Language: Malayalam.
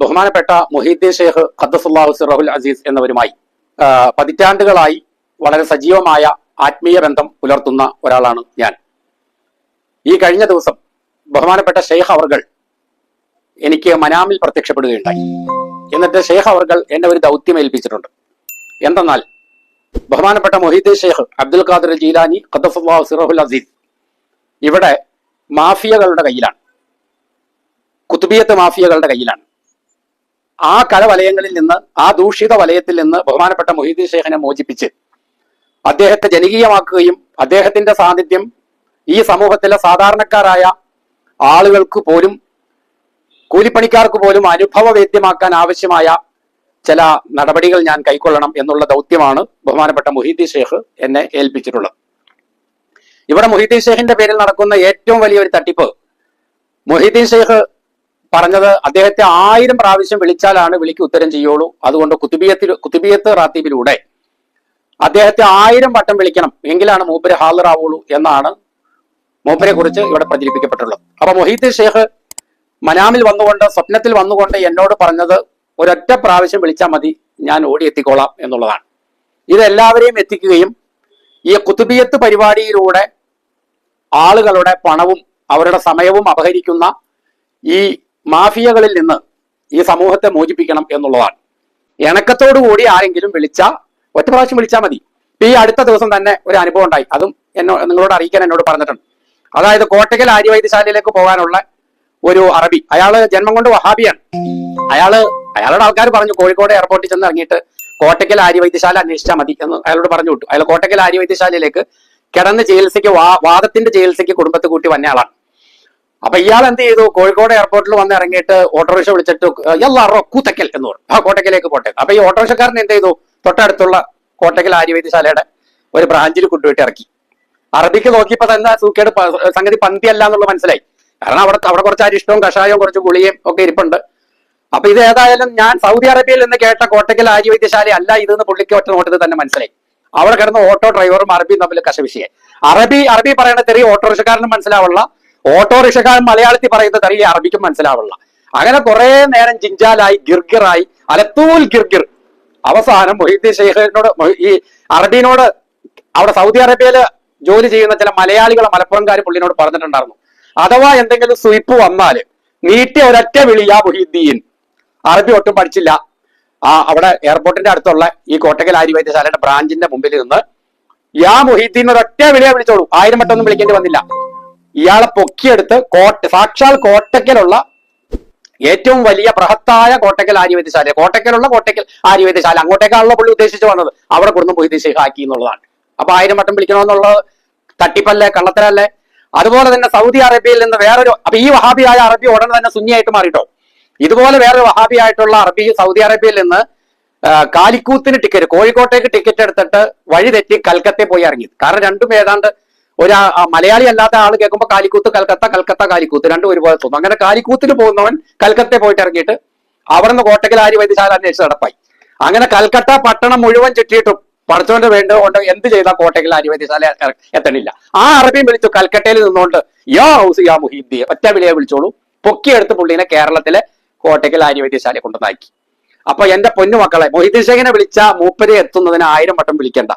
ബഹുമാനപ്പെട്ട മൊഹീദ്ദീൻ ഷെയ്ഖ് ഖദ്ദസുല്ലാഹു സിറഹുൽ അസീസ് എന്നവരുമായി പതിറ്റാണ്ടുകളായി വളരെ സജീവമായ ആത്മീയ ബന്ധം പുലർത്തുന്ന ഒരാളാണ് ഞാൻ. ഈ കഴിഞ്ഞ ദിവസം ബഹുമാനപ്പെട്ട ഷെയ്ഖ് അവർകൾ എനിക്ക് മനാമിൽ പ്രത്യക്ഷപ്പെടുകയുണ്ടായി. എന്നിട്ട് ഷെയ്ഖ് അവർകൾ എന്നെ ഒരു ദൗത്യം ഏൽപ്പിച്ചിട്ടുണ്ട്. എന്തെന്നാൽ ബഹുമാനപ്പെട്ട മൊഹീദ്ദീൻ ഷെയ്ഖ് അബ്ദുൽ ഖാദർ ജീലാനി ഖദ്ദസുള്ളാഹു സിറഹുൽ അസീസ് ഇവിടെ മാഫിയകളുടെ കയ്യിലാണ്. കുത്തുബിയത്ത് മാഫിയകളുടെ കയ്യിലാണ്. ആ കരവലയങ്ങളിൽ നിന്ന് ആ ദൂഷിത വലയത്തിൽ നിന്ന് ബഹുമാനപ്പെട്ട മൊഹീദ്ദീൻ ഷേഖിനെ മോചിപ്പിച്ച് അദ്ദേഹത്തെ ജനകീയമാക്കുകയും അദ്ദേഹത്തിന്റെ സാന്നിധ്യം ഈ സമൂഹത്തിലെ സാധാരണക്കാരായ ആളുകൾക്ക് പോലും കൂലിപ്പണിക്കാർക്ക് പോലും അനുഭവവേദ്യമാക്കാൻ ആവശ്യമായ ചില നടപടികൾ ഞാൻ കൈക്കൊള്ളണം എന്നുള്ള ദൗത്യമാണ് ബഹുമാനപ്പെട്ട മൊഹീദ്ദീൻ ഷേഖ് എന്നെ ഏൽപ്പിച്ചിട്ടുള്ളത്. ഇവിടെ മൊഹീദ്ദീൻ ഷേഖിന്റെ പേരിൽ നടക്കുന്ന ഏറ്റവും വലിയൊരു തട്ടിപ്പ് മൊഹീദ്ദീൻ ഷേഖ് പറഞ്ഞത് അദ്ദേഹത്തെ ആയിരം പ്രാവശ്യം വിളിച്ചാലാണ് വിളിക്ക് ഉത്തരം ചെയ്യുള്ളൂ. അതുകൊണ്ട് കുത്തുബിയത്തിൽ കുത്തുബിയത്ത് റാത്തീബിലൂടെ. അദ്ദേഹത്തെ ആയിരം വട്ടം വിളിക്കണം. എങ്കിലാണ് മൂപ്പര് ഹാജറാവുള്ളൂ എന്നാണ് മൂപ്പരെ കുറിച്ച് ഇവിടെ പ്രചരിപ്പിക്കപ്പെട്ടുള്ളത്. അപ്പൊ മൊഹീദ്ദീൻ ഷേഖ് മനാമിൽ വന്നുകൊണ്ട് സ്വപ്നത്തിൽ വന്നുകൊണ്ട് എന്നോട് പറഞ്ഞത് ഒരൊറ്റ പ്രാവശ്യം വിളിച്ചാൽ മതി ഞാൻ ഓടി ഓടിയെത്തിക്കോളാം എന്നുള്ളതാണ്. ഇതെല്ലാവരെയും എത്തിക്കുകയും ഈ കുത്തുബിയത്ത് പരിപാടിയിലൂടെ ആളുകളുടെ പണവും അവരുടെ സമയവും അപഹരിക്കുന്ന ഈ മാഫിയകളിൽ നിന്ന് ഈ സമൂഹത്തെ മോചിപ്പിക്കണം എന്നുള്ളതാണ്. ഇണക്കത്തോടു കൂടി ആരെങ്കിലും വിളിച്ച ഒറ്റ പ്രാവശ്യം വിളിച്ചാൽ മതി. ഈ അടുത്ത ദിവസം തന്നെ ഒരു അനുഭവം ഉണ്ടായി. അതും എന്നോ നിങ്ങളോട് അറിയിക്കാൻ എന്നോട് പറഞ്ഞിട്ടുണ്ട്. അതായത് കോട്ടയ്ക്കൽ ആര്യവൈദ്യശാലയിലേക്ക് പോകാനുള്ള ഒരു അറബി. അയാൾ ജന്മം കൊണ്ട് വഹാബിയാണ്. അയാൾ അയാളുടെ ആൾക്കാർ പറഞ്ഞു കോഴിക്കോട് എയർപോർട്ടിൽ ചെന്ന് ഇറങ്ങിയിട്ട് കോട്ടയ്ക്കൽ ആര്യവൈദ്യശാല അന്വേഷിച്ചാൽ മതി എന്ന് അയാളോട് പറഞ്ഞു വിട്ടു. അയാൾ കോട്ടയ്ക്കൽ ആര്യവൈദ്യശാലയിലേക്ക് കിടന്ന് ചികിത്സയ്ക്ക് വാദത്തിന്റെ ചികിത്സയ്ക്ക് കുടുംബത്തെ കൂട്ടി വന്ന ആളാണ്. അപ്പൊ ഇയാൾ എന്ത് ചെയ്തു? കോഴിക്കോട് എയർപോർട്ടിൽ വന്ന് ഇറങ്ങിയിട്ട് ഓട്ടോറിക്ഷ വിളിച്ചിട്ട് എല്ലാറോ കൂത്തക്കൽ എന്ന് പറഞ്ഞു. ആ കോട്ടക്കലേക്ക് പോട്ടെ. അപ്പൊ ഈ ഓട്ടോറിക്ഷക്കാരൻ എന്ത് ചെയ്തു? തൊട്ടടുത്തുള്ള കോട്ടക്കൽ ആര്യവൈദ്യശാലയുടെ ഒരു ബ്രാഞ്ചിൽ കൊണ്ടുപോയിട്ട് ഇറക്കി. അറബിക്ക് നോക്കിയപ്പോ തന്നെ സൂക്കേട്? സംഗതി പന്തിയല്ല എന്നുള്ളത് മനസ്സിലായി. കാരണം അവിടെ അവിടെ കുറച്ച് അരിഷ്ടവും കഷായവും കുറച്ച് ഗുളിയും ഒക്കെ ഇരിപ്പുണ്ട്. അപ്പൊ ഇത് ഏതായാലും ഞാൻ സൗദി അറേബ്യയിൽ നിന്ന് കേട്ട കോട്ടക്കൽ ആര്യവൈദ്യശാല അല്ല ഇതെന്ന് പുള്ളിക്ക് ഒറ്റ നോട്ടത്തിൽ തന്നെ മനസ്സിലായി. അവിടെ കിടന്ന ഓട്ടോ ഡ്രൈവറും അറബിയും തമ്മിൽ കശവിശിയായി അറബി അറബി പറയണ തെറി ഓട്ടോറിക്ഷക്കാരനും മനസ്സിലാവുള്ള ഓട്ടോറിക്ഷക്കാരൻ മലയാളത്തിൽ പറയുന്നത് അറിയില്ല അറബിക്കും മനസ്സിലാവുള്ള. അങ്ങനെ കുറെ നേരം ജിഞ്ചാലായി ഗിർഗിറായി അലത്തൂൽ ഗിർഗിർ. അവസാനം മൊഹീദ്ദീൻ ഷെയ്ഖിനോട് ഈ അറബിനോട് അവിടെ സൗദി അറേബ്യയിൽ ജോലി ചെയ്യുന്ന ചില മലയാളികളെ മലപ്പുറംകാർ പുള്ളിനോട് പറഞ്ഞിട്ടുണ്ടായിരുന്നു. അഥവാ എന്തെങ്കിലും സുയിപ്പ് വന്നാൽ നീട്ടിയ ഒരൊറ്റ വിളിയാ മൊഹീദ്ദീൻ അറബി ഒട്ടും പഠിച്ചില്ല. ആ അവിടെ എയർപോർട്ടിന്റെ അടുത്തുള്ള ഈ കോട്ടക്കൽ ആര്യവൈദ്യശാലയുടെ ബ്രാഞ്ചിന്റെ മുമ്പിൽ നിന്ന് യാ മൊഹീദ്ദീൻ ഒരൊറ്റ വിളിയാ വിളിച്ചോളൂ. ആയിരം വട്ടം ഒന്നും വിളിക്കേണ്ടി വന്നില്ല. ഇയാളെ പൊക്കിയെടുത്ത് കോട്ട സാക്ഷാൽ കോട്ടക്കലുള്ള ഏറ്റവും വലിയ ബൃഹത്തായ കോട്ടക്കൽ ആര്യവൈദ്യശാല കോട്ടക്കലുള്ള കോട്ടക്കൽ ആര്യവൈദ്യശാല അങ്ങോട്ടേക്കാണല്ലോ പുള്ളി ഉദ്ദേശിച്ച് വന്നത്. അവിടെ കൊടുന്ന് പോയി ഷെയ്ഖ് ആക്കി എന്നുള്ളതാണ്. അപ്പൊ ആയിരം വട്ടം വിളിക്കണമെന്നുള്ളത് തട്ടിപ്പല്ലേ കള്ളത്തരല്ലേ? അതുപോലെ തന്നെ സൗദി അറേബ്യയിൽ നിന്ന് വേറൊരു അപ്പൊ ഈ വഹാബിയായ അറബി ഉടനെ തന്നെ സുന്നിയായിട്ട് മാറിയിട്ടോ ഇതുപോലെ വേറൊരു വഹാബിയായിട്ടുള്ള അറബി സൗദി അറേബ്യയിൽ നിന്ന് കാലിക്കൂത്തിന് ടിക്കറ്റ് കോഴിക്കോട്ടേക്ക് ടിക്കറ്റ് എടുത്തിട്ട് വഴി തെറ്റി കൽക്കത്തയിൽ പോയി ഇറങ്ങി. കാരണം രണ്ടും ഏതാണ്ട് ഒരു മലയാളി അല്ലാത്ത ആൾ കേൾക്കുമ്പോൾ കാലിക്കൂത്ത് കൽക്കത്ത കൽക്കത്ത കാലിക്കൂത്ത് രണ്ടും ഒരുപോലെ തോന്നും. അങ്ങനെ കാലിക്കൂത്തിന് പോകുന്നവൻ കൽക്കത്തെ പോയിട്ട് ഇറങ്ങിയിട്ട് അവിടെ നിന്ന് കോട്ടക്കൽ ആര്യ വൈദ്യശാല അന്വേഷിച്ച് നടപ്പായി. അങ്ങനെ കൽക്കട്ട പട്ടണം മുഴുവൻ ചുറ്റിയിട്ടും പഠിച്ചുകൊണ്ട് വേണ്ട കൊണ്ട് എന്ത് ചെയ്താൽ കോട്ടയ്ക്കിൽ ആര്യ വൈദ്യശാല ഇറ- എത്തണില്ല. ആ അറബിയും വിളിച്ചു കൽക്കട്ടയിൽ നിന്നുകൊണ്ട് യോ ഹൗസ് യാ മുഹീദ്ദി ഒറ്റ വിളിയെ വിളിച്ചോളൂ. പൊക്കിയെടുത്ത് പുള്ളിനെ കേരളത്തിലെ കോട്ടയ്ക്കൽ ആര്യ വൈദ്യശാല കൊണ്ടുവന്നാക്കി. അപ്പൊ എന്റെ പൊന്നു മക്കളെ മൊഹിദ്ദീൻ ഷേഖിനെ വിളിച്ച മൂപ്പരെ എത്തുന്നതിന് ആയിരം വട്ടം വിളിക്കണ്ട.